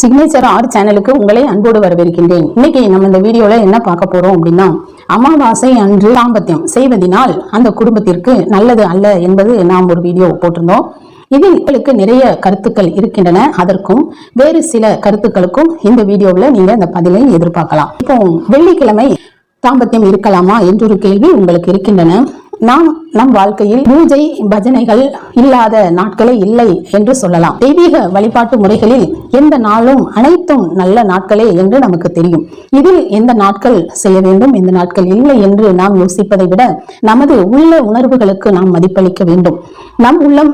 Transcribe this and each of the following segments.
Signature R சேனலுக்கு உங்களை அன்போடு வரவேற்கின்றேன். இன்னைக்கு நம்ம இந்த வீடியோல என்ன பார்க்க போறோம் அப்படின்னா அமாவாசை அன்று தாம்பத்தியம் செய்வதனால் அந்த குடும்பத்திற்கு நல்லது அல்ல என்பது நாம் ஒரு வீடியோ போட்டிருந்தோம். இதில் உங்களுக்கு நிறைய கருத்துக்கள் இருக்கின்றன. அதற்கும் வேறு சில கருத்துக்களுக்கும் இந்த வீடியோவில் நீங்க இந்த பதிலை எதிர்பார்க்கலாம். இப்போ வெள்ளிக்கிழமை தாம்பத்தியம் இருக்கலாமா என்றொரு கேள்வி உங்களுக்கு இருக்கின்றன. நாம் நம் வாழ்க்கையில் பூஜை பஜனைகள் இல்லாத நாட்களே இல்லை என்று சொல்லலாம். தெய்வீக வழிபாட்டு முறைகளில் எந்த நாளும் அனைத்தும் நல்ல நாட்களே என்று நமக்கு தெரியும். இதில் எந்த நாட்கள் செய்ய வேண்டும் எந்த நாட்கள் இல்லை என்று நாம் யோசிப்பதை விட நமது உள்ள உணர்வுகளுக்கு நாம் மதிப்பளிக்க வேண்டும். நம் உள்ளம்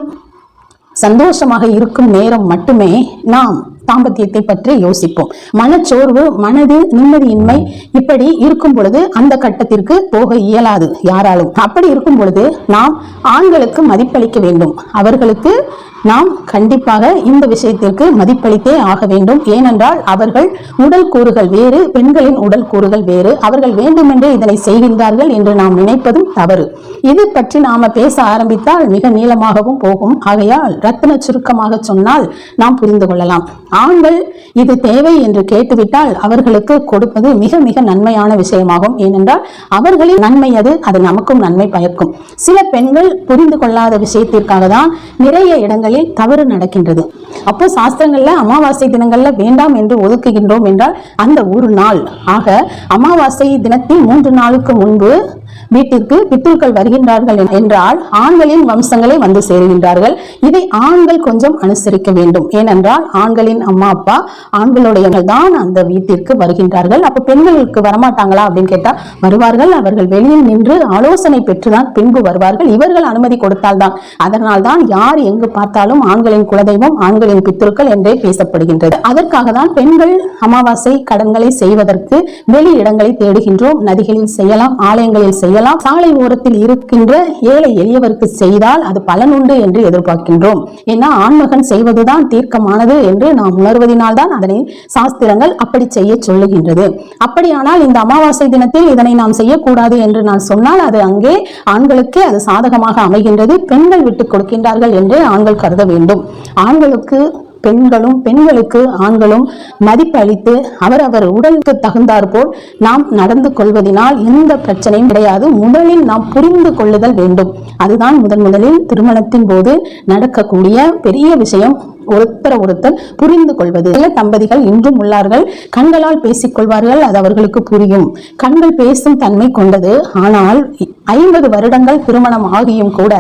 சந்தோஷமாக இருக்கும் நேரம் மட்டுமே நாம் தாம்பத்தியத்தை பற்றி யோசிப்போம். மனச்சோர்வு மனது நிம்மதியின்மை இப்படி இருக்கும் பொழுது அந்த கட்டத்திற்கு போக இயலாது. யாராலும் அப்படி இருக்கும் பொழுது நாம் ஆண்களுக்கு மதிப்பளிக்க வேண்டும். அவர்களுக்கு நாம் கண்டிப்பாக இந்த விஷயத்திற்கு மதிப்பளித்தே ஆக வேண்டும். ஏனென்றால் அவர்கள் உடல் கூறுகள் வேறு பெண்களின் உடல் கூறுகள் வேறு. அவர்கள் வேண்டுமென்றே இதனை செய்கின்றார்கள் என்று நாம் நினைப்பதும் தவறு. இது பற்றி நாம பேச ஆரம்பித்தால் மிக நீளமாகவும் போகும். ஆகையால் ரத்தன சுருக்கமாக சொன்னால் நாம் புரிந்து கொள்ளலாம். ஆண்கள் இது தேவை என்று கேட்டுவிட்டால் அவர்களுக்கு கொடுப்பது மிக மிக நன்மையான விஷயமாகும். ஏனென்றால் அவர்களின் நன்மை அது அது நமக்கும் நன்மை பயக்கும். சில பெண்கள் புரிந்து கொள்ளாத விஷயத்திற்காக தான் நிறைய இடங்கள் இடங்களில் தவறு நடக்கின்றது. அப்போ சாஸ்திரங்கள்ல அமாவாசை தினங்கள்ல வேண்டாம் என்று ஒதுக்குகின்றோம் என்றால் அந்த ஒரு நாள். ஆக அமாவாசை தினத்தின் மூன்று நாளுக்கு முன்பு வீட்டிற்கு பித்துக்கள் வருகின்றார்கள் என்றால் ஆண்களின் வம்சங்களே வந்து சேருகின்றார்கள். இதை ஆண்கள் கொஞ்சம் அனுசரிக்க வேண்டும். ஏனென்றால் ஆண்களின் அம்மா அப்பா ஆண்களுடைய தான் அந்த வீட்டிற்கு வருகின்றார்கள். அப்ப பெண்களுக்கு வரமாட்டாங்களா அப்படின்னு கேட்டா வருவார்கள். அவர்கள் வெளியில் நின்று ஆலோசனை பெற்றுதான் பின்பு வருவார்கள். இவர்கள் அனுமதி கொடுத்தால்தான். அதனால் தான் யார் எங்கு பார்த்தாலும் ஆண்களின் குலதெய்வம் ஆண்களின் பித்ருக்கள் என்றே பேசப்படுகின்றது. அதற்காக தான் பெண்கள் அமாவாசை கடன்களை செய்வதற்கு வெளி இடங்களை தேடுகின்றோம். நதிகளில் செய்யலாம் ஆலயங்களில் செய்யலாம். இதெல்லாம் சாலை ஓரத்தில் இருக்கின்ற ஏழை எளியவருக்கு செய்தால் அது பலனுண்டு என்று எதிர்பார்க்கின்றோம். ஏன்னா ஆண்மகன் செய்வதுதான் தீர்க்கமானது என்று நாம் உணர்வதினால் தான் அதனை சாஸ்திரங்கள் அப்படி செய்ய சொல்லுகின்றது. அப்படியானால் இந்த அமாவாசை தினத்தில் இதனை நாம் செய்யக்கூடாது என்று நான் சொன்னால் அது அங்கே ஆண்களுக்கு அது சாதகமாக அமைகின்றது. பெண்கள் விட்டுக் கொடுக்கின்றார்கள் என்று ஆண்கள் கருத வேண்டும். ஆண்களுக்கு பெண்களும் பெண்களுக்கு ஆண்களும் மதிப்பு அளித்து அவரவர் உடலுக்கு தகுந்தார் போல் நாம் நடந்து கொள்வதனால் எந்த பிரச்சனையும் கிடையாது. முதலில் நாம் புரிந்து கொள்ளுதல் வேண்டும். அதுதான் முதன் முதலில் திருமணத்தின் போது நடக்கக்கூடிய பெரிய விஷயம். ஒருத்தர ஒருத்தர் புரிந்து கொள்வது. சில தம்பதிகள் இன்றும் உள்ளார்கள். கண்களால் பேசிக் கொள்வார்கள் அது அவர்களுக்கு புரியும். கண்கள் பேசும் தன்மை கொண்டது. ஆனால் ஐம்பது வருடங்கள் திருமணம் ஆகியும் கூட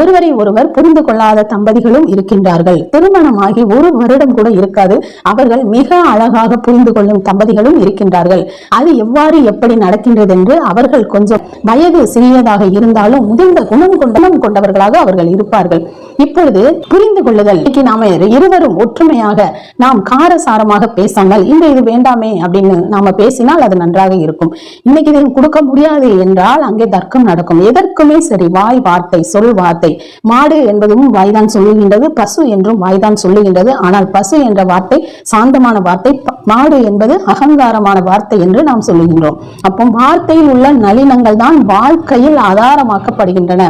ஒருவரை ஒருவர் புரிந்து கொள்ளாத தம்பதிகளும் இருக்கின்றார்கள். திருமணம் ஆகி ஒரு வருடம் கூட இருக்காது. அவர்கள் மிக அழகாக புரிந்து கொள்ளும் தம்பதிகளும் இருக்கின்றார்கள். அது எவ்வாறு எப்படி நடக்கின்றது என்று அவர்கள் கொஞ்சம் வயது சிறியதாக இருந்தாலும் முதிர்ந்த குணம் கொண்ட குணம் கொண்டவர்களாக அவர்கள் இருப்பார்கள். இப்பொழுது புரிந்து கொள்ளுதல். இன்னைக்கு நாம இருவரும் ஒற்றுமையாக நாம் காரசாரமாக பேசாமல் இந்த இது வேண்டாமே அப்படின்னு நாம பேசினால் அது நன்றாக இருக்கும். இன்னைக்கு இதை கொடுக்க முடியாது என்றால் அங்கே தர்க்கம் நடக்கும். எதற்குமே சரி வாய் வார்த்தை சொல் வார்த்தை. மாடு என்பதும் வாய்தான் சொல்லுகின்றது பசு என்றும் வாய்தான் சொல்லுகின்றது. ஆனால் பசு என்ற வார்த்தை சாந்தமான வார்த்தை மாடு என்பது அகங்காரமான வார்த்தை என்று நாம் சொல்லுகின்றோம். அப்போ வார்த்தையில் உள்ள நளினங்கள் தான் வாழ்க்கையில் ஆதாரமாக்கப்படுகின்றன.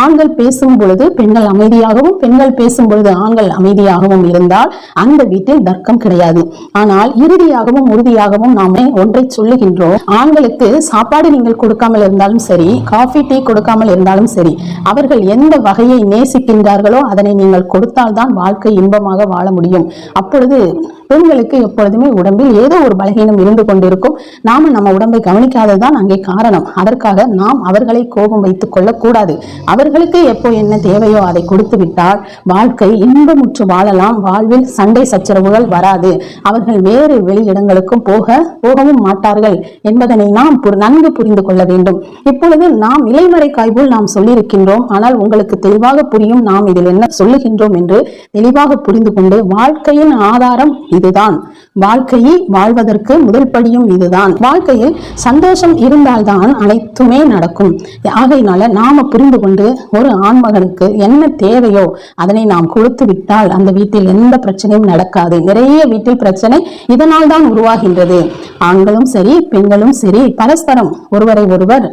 ஆண்கள் பேசும் பொழுது பெண்கள் அமைதியாகவும் பெண்கள் பேசும் பொழுது ஆண்கள் அமைதியாகவும் இருந்தால் அந்த வீட்டில் தர்க்கம் கிடையாது. ஆனால் இறுதியாகவும் உறுதியாகவும் நாம ஒன்றை சொல்லுகின்றோம். ஆண்களுக்கு சாப்பாடு நீங்கள் கொடுக்காமல் இருந்தாலும் சரி காஃபி டீ கொடுக்காமல் இருந்தாலும் சரி அவர்கள் எந்த வகையை நேசிக்கின்றார்களோ அதனை நீங்கள் கொடுத்தால்தான் வாழ்க்கை இன்பமாக வாழ முடியும். அப்பொழுது பெண்களுக்கு எப்பொழுதுமே உடம்பில் ஏதோ ஒரு பலகீனம் இருந்து கொண்டிருக்கும். நாம நம்ம உடம்பை கவனிக்காததுதான் அங்கே காரணம். அதற்காக நாம் அவர்களை கோபம் வைத்துக் கொள்ளக்கூடாது. அவர்களுக்கு எப்போ என்ன தேவையோ அதை கொடுத்து விட்டால் வாழ்க்கை இன்பமுற்று வாழலாம். வாழ்வில் சண்டை சச்சரவுகள் வராது. அவர்கள் வேறு வெளியிடங்களுக்கும் போக போகவும் மாட்டார்கள் என்பதனை நாம் நன்கு புரிந்து கொள்ள வேண்டும். இப்பொழுது நாம் இலைமறை காய்போல் நாம் சொல்லியிருக்கின்றோம். ஆனால் உங்களுக்கு தெளிவாக புரியும் நாம் இதில் என்ன சொல்லுகின்றோம் என்று தெளிவாக புரிந்து கொண்டு வாழ்க்கையின் ஆதாரம் இதுதான். வாழ்க்கையை வாழ்வதற்கு முதல் படியும் இதுதான். வாழ்க்கையில் சந்தோஷம் இருந்தால்தான் அனைத்துமே நடக்கும். ஆகையினால நாம புரிந்து கொண்டு ஒரு ஆண்மகனுக்கு என்ன தேவையோ அதனை நாம் கொடுத்து விட்டால் அந்த வீட்டில் எந்த பிரச்சனையும் நடக்காது. நிறைய வீட்டில் பிரச்சனை இதனால் தான் உருவாகின்றது. ஆண்களும் சரி பெண்களும் சரி பரஸ்பரம் ஒருவரை ஒருவர்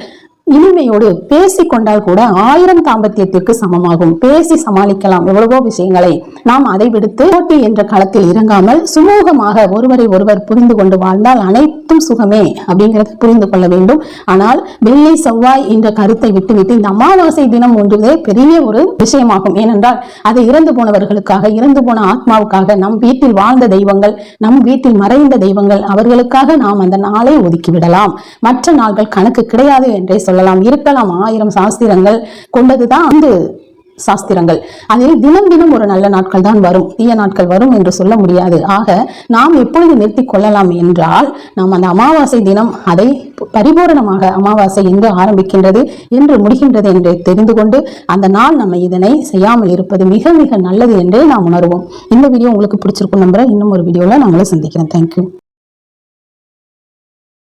இனிமையோடு பேசி கொண்டால் கூட ஆயிரம் தாம்பத்தியத்திற்கு சமமாகும். பேசி சமாளிக்கலாம் எவ்வளவோ விஷயங்களை. நாம் அதை விடுத்து போட்டி என்ற களத்தில் இறங்காமல் சுமூகமாக ஒருவரை ஒருவர் புரிந்து கொண்டு வாழ்ந்தால் அனைத்தும் சுகமே அப்படிங்கறத புரிந்து கொள்ள வேண்டும். ஆனால் வெள்ளி செவ்வாய் என்ற கருத்தை விட்டுவிட்டு இந்த அமாவாசை தினம் ஒன்றுவே பெரிய ஒரு விஷயமாகும். ஏனென்றால் அது இறந்து போனவர்களுக்காக இறந்து போன ஆத்மாவுக்காக நம் வீட்டில் வாழ்ந்த தெய்வங்கள் நம் வீட்டில் மறைந்த தெய்வங்கள் அவர்களுக்காக நாம் அந்த நாளை ஒதுக்கிவிடலாம் மற்ற நாள்கள் கணக்கு கிடையாது என்றே சொல்லலாம். இருக்கலாம். ஆயிரம் சாஸ்திரங்கள் கொண்டதுதான் அந்த சாஸ்திரங்கள். அதில் தினம் தினம் ஒரு நல்ல நாட்கள் தான் வரும். தீய நாட்கள் வரும் என்று சொல்ல முடியாது. ஆக நாம் எப்பொழுது நிறுத்தி கொள்ளலாம் என்றால் நாம் அந்த அமாவாசை தினம் அதை பரிபூரணமாக அமாவாசை எங்கு ஆரம்பிக்கின்றது என்று முடிகின்றது என்று தெரிந்து கொண்டு அந்த நாள் நம்ம இதனை செய்யாமல் இருப்பது மிக மிக நல்லது என்றே நாம் உணர்வோம். இந்த வீடியோ உங்களுக்கு பிடிச்சிருக்கும் நம்புறேன். இன்னும் ஒரு வீடியோவில் நான் உங்களை சந்திக்கிறேன் தேங்க்யூ